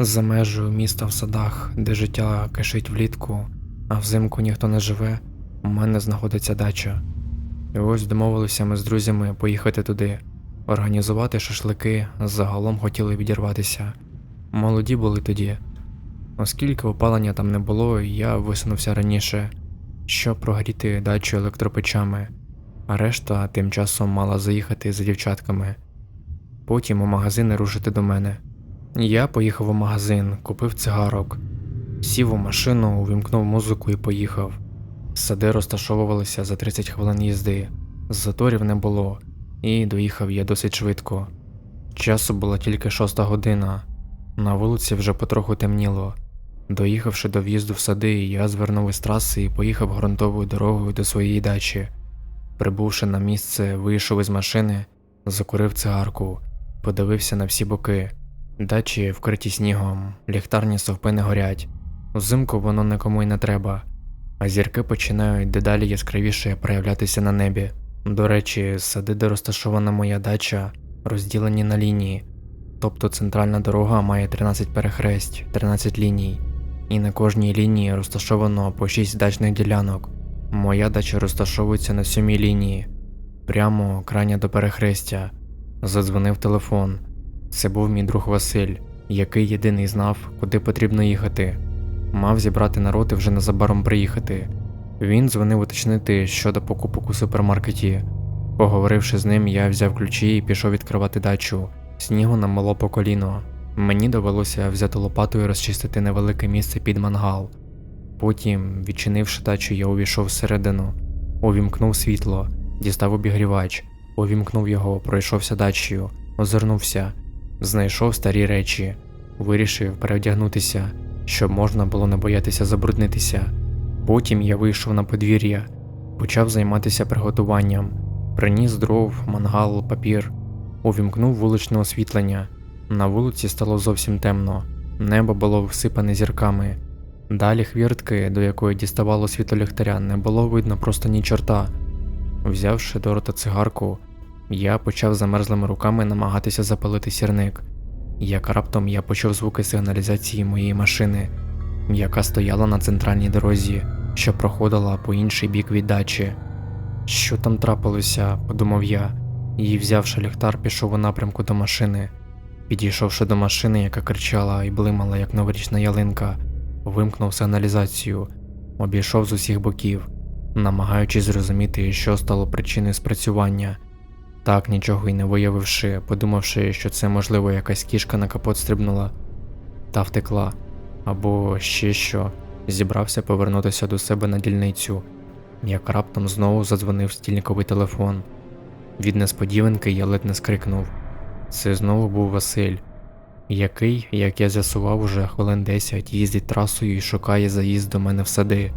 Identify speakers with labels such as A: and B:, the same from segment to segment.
A: За межею міста в садах, де життя кишить влітку, а взимку ніхто не живе, у мене знаходиться дача. І ось домовилися ми з друзями поїхати туди, організувати шашлики, загалом хотіли відірватися. Молоді були тоді. Оскільки опалення там не було, я висунувся раніше, щоб прогріти дачу електропечами, а решта тим часом мала заїхати за дівчатками. Потім у магазини рушити до мене. Я поїхав у магазин, купив цигарок, сів у машину, увімкнув музику і поїхав. Сади розташовувалися за 30 хвилин їзди, заторів не було, і доїхав я досить швидко. Часу була тільки шоста година, на вулиці вже потроху темніло. Доїхавши до в'їзду в сади, я звернув із траси і поїхав ґрунтовою дорогою до своєї дачі. Прибувши на місце, вийшов із машини, закурив цигарку, подивився на всі боки. Дачі вкриті снігом, ліхтарні стовпи не горять. Взимку воно нікому й не треба, а зірки починають дедалі яскравіше проявлятися на небі. До речі, сади, де розташована моя дача, розділені на лінії, тобто центральна дорога має 13 перехресть, 13 ліній, і на кожній лінії розташовано по 6 дачних ділянок. Моя дача розташовується на сьомій лінії, прямо крайня до перехрестя. Задзвонив телефон. Це був мій друг Василь, який єдиний знав, куди потрібно їхати. Мав зібрати народ і вже незабаром приїхати. Він дзвонив уточнити щодо покупок у супермаркеті. Поговоривши з ним, я взяв ключі і пішов відкривати дачу. Снігу намело по коліно. Мені довелося взяти лопату і розчистити невелике місце під мангал. Потім, відчинивши дачу, я увійшов всередину, увімкнув світло, дістав обігрівач, увімкнув його, пройшовся дачею, озирнувся, знайшов старі речі, вирішив переодягнутися, щоб можна було не боятися забруднитися. Потім я вийшов на подвір'я, почав займатися приготуванням, приніс дров, мангал, папір, увімкнув вуличне освітлення. На вулиці стало зовсім темно, небо було всипане зірками. Далі хвіртки, до якої діставало світло ліхтаря, не було видно просто ні чорта. Взявши до рота цигарку, я почав замерзлими руками намагатися запалити сірник. Як раптом я почув звуки сигналізації моєї машини, яка стояла на центральній дорозі, що проходила по інший бік від дачі. Що там трапилося, подумав я, і, взявши ліхтар, пішов у напрямку до машини. Підійшовши до машини, яка кричала і блимала, як новорічна ялинка, вимкнув сигналізацію, обійшов з усіх боків, намагаючись зрозуміти, що стало причиною спрацювання. Так нічого й не виявивши, подумавши, що це можливо якась кішка на капот стрибнула та втекла, або ще що, зібрався повернутися до себе на дільницю, як раптом знову задзвонив стільниковий телефон. Від несподіванки я ледь не скрикнув. Це знову був Василь, який, як я з'ясував, уже хвилин 10 їздить трасою і шукає заїзд до мене в сади.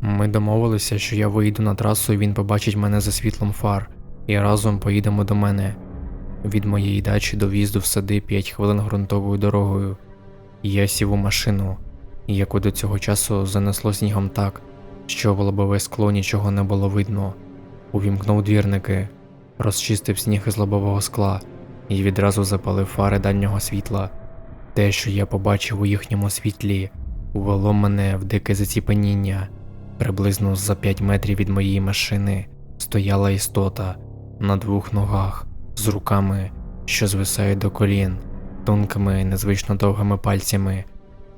A: Ми домовилися, що я вийду на трасу і він побачить мене за світлом фар, і разом поїдемо до мене. Від моєї дачі до в'їзду в сади 5 хвилин ґрунтовою дорогою. Я сів у машину, яку до цього часу занесло снігом так, що в лобове скло нічого не було видно. Увімкнув двірники, розчистив сніг із лобового скла і відразу запалив фари дальнього світла. Те, що я побачив у їхньому світлі, увело мене в дике заціпеніння. Приблизно за 5 метрів від моєї машини стояла істота на двох ногах, з руками, що звисають до колін, тонкими, незвично довгими пальцями.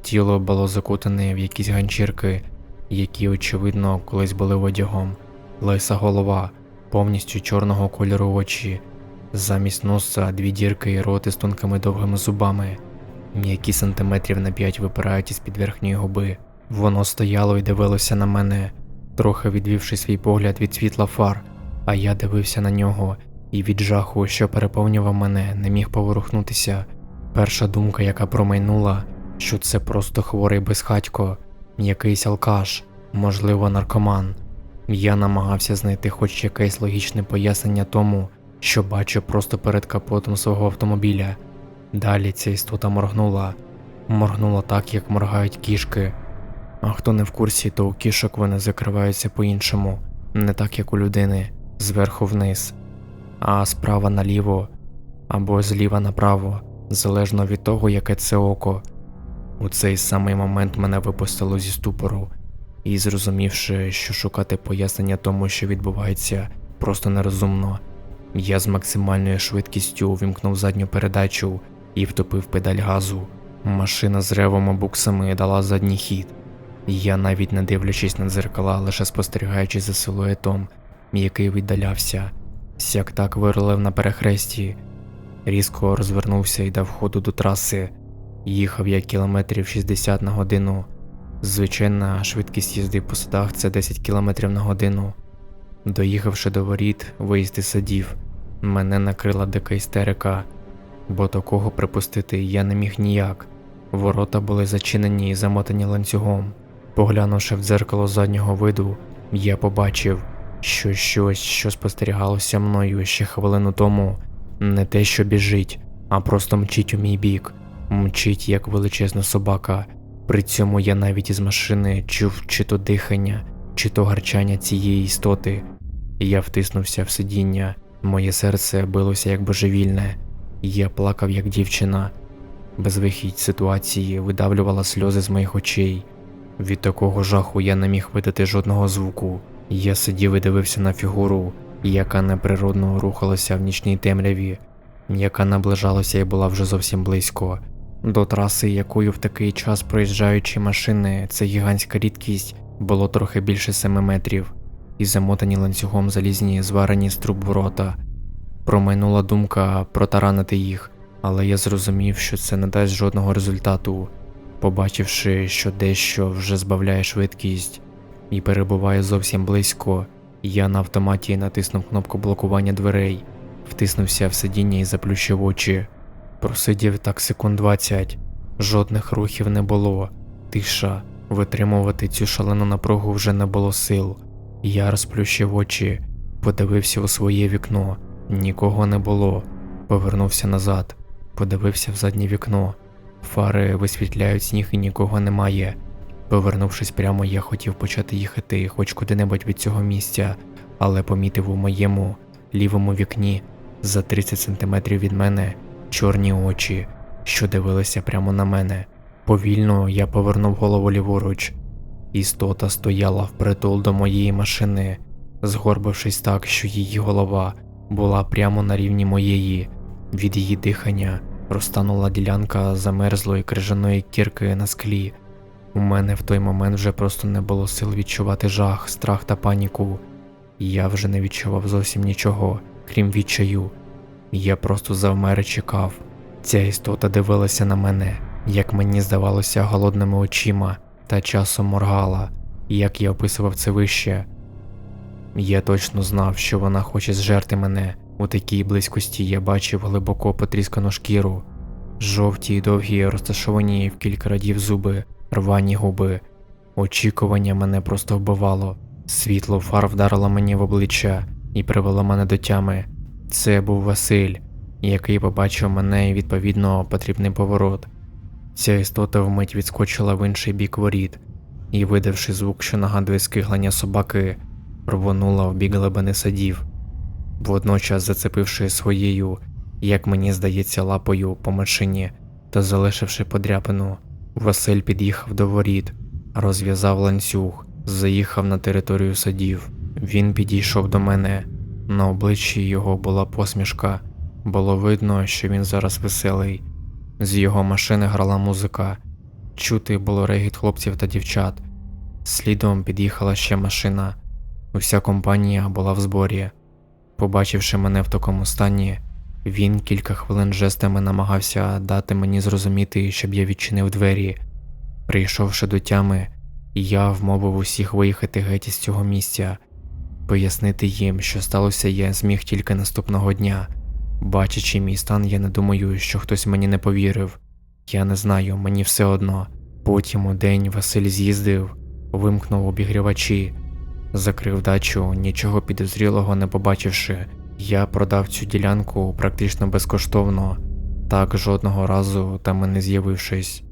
A: Тіло було закутане в якісь ганчірки, які, очевидно, колись були одягом, лиса голова, повністю чорного кольору очі, замість носа дві дірки і роти з тонкими довгими зубами, м'які сантиметрів на п'ять випирають із під верхньої губи. Воно стояло і дивилося на мене, трохи відвівши свій погляд від світла фар, а я дивився на нього і від жаху, що переповнював мене, не міг поворухнутися. Перша думка, яка промайнула, що це просто хворий безхатько, якийсь алкаш, можливо, наркоман. Я намагався знайти хоч якесь логічне пояснення тому, що бачу просто перед капотом свого автомобіля. Далі ця істота моргнула, моргнула так, як моргають кішки. А хто не в курсі, то у кішок вони закриваються по-іншому, не так як у людини, зверху вниз, а справа наліво або зліва направо, залежно від того, яке це око. У цей самий момент мене випустило зі ступору, і зрозумівши, що шукати пояснення тому, що відбувається, просто нерозумно. Я з максимальною швидкістю увімкнув задню передачу і втопив педаль газу. Машина з ревом і буксами дала задній хід. Я навіть не дивлячись на дзеркала, лише спостерігаючи за силуетом, який віддалявся, сяк так вирулив на перехресті, різко розвернувся і дав ходу до траси. Їхав я кілометрів 60 на годину. Звичайна швидкість їзди по садах це 10 км на годину. Доїхавши до воріт, виїзд із садів, мене накрила дика істерика, бо такого припустити я не міг ніяк. Ворота були зачинені і замотані ланцюгом. Поглянувши в дзеркало заднього виду, я побачив, що щось, що спостерігалося мною ще хвилину тому, не те, що біжить, а просто мчить у мій бік, мчить як величезна собака. При цьому я навіть із машини чув чи то дихання, чи то гарчання цієї істоти. Я втиснувся в сидіння, моє серце билося як божевільне, я плакав як дівчина. Безвихідь ситуації видавлювала сльози з моїх очей. Від такого жаху я не міг видати жодного звуку. Я сидів і дивився на фігуру, яка неприродно рухалася в нічній темряві, яка наближалася і була вже зовсім близько. До траси, якою в такий час проїжджаючі машини, це гігантська рідкість, було трохи більше 7 метрів, і замотані ланцюгом залізні зварені з труб ворота. Промайнула думка протаранити їх, але я зрозумів, що це не дасть жодного результату. Побачивши, що дещо вже збавляє швидкість і перебуває зовсім близько, я на автоматі натиснув кнопку блокування дверей, втиснувся в сидіння і заплющив очі. Просидів так секунд 20. Жодних рухів не було. Тиша. Витримувати цю шалену напругу вже не було сил. Я розплющив очі, подивився у своє вікно. Нікого не було. Повернувся назад, подивився в заднє вікно. Фари висвітляють сніг і нікого немає. Повернувшись прямо, я хотів почати їхати хоч куди-небудь від цього місця, але помітив у моєму лівому вікні за 30 сантиметрів від мене чорні очі, що дивилися прямо на мене. Повільно я повернув голову ліворуч. Істота стояла впритул до моєї машини, згорбившись так, що її голова була прямо на рівні моєї. Від її дихання розтанула ділянка замерзлої крижаної кірки на склі. У мене в той момент вже просто не було сил відчувати жах, страх та паніку. Я вже не відчував зовсім нічого, крім відчаю. Я просто завмер і чекав. Ця істота дивилася на мене, як мені здавалося, голодними очима та часом моргала, як я описував це вище. Я точно знав, що вона хоче зжерти мене. У такій близькості я бачив глибоко потріскану шкіру, жовті й довгі, розташовані в кілька радів зуби, рвані губи. Очікування мене просто вбивало. Світло фар вдарило мені в обличчя і привело мене до тями. Це був Василь, який побачив мене і відповідно потрібний поворот. Ця істота вмить відскочила в інший бік воріт і, видавши звук, що нагадує скиглення собаки, рвонула в бік глибини садів, водночас зацепивши своєю, як мені здається, лапою по машині та залишивши подряпину, Василь під'їхав до воріт, розв'язав ланцюг, заїхав на територію садів. Він підійшов до мене. На обличчі його була посмішка. Було видно, що він зараз веселий. З його машини грала музика. Чути було регіт хлопців та дівчат. Слідом під'їхала ще машина. Уся компанія була в зборі. Побачивши мене в такому стані, він кілька хвилин жестами намагався дати мені зрозуміти, щоб я відчинив двері. Прийшовши до тями, я вмовив усіх виїхати геть із цього місця. Пояснити їм, що сталося, я зміг тільки наступного дня. Бачачи мій стан, я не думаю, що хтось мені не повірив. Я не знаю, мені все одно. Потім у день Василь з'їздив, вимкнув обігрівачі, закрив дачу, нічого підозрілого не побачивши. Я продав цю ділянку практично безкоштовно, так жодного разу там і не з'явившись.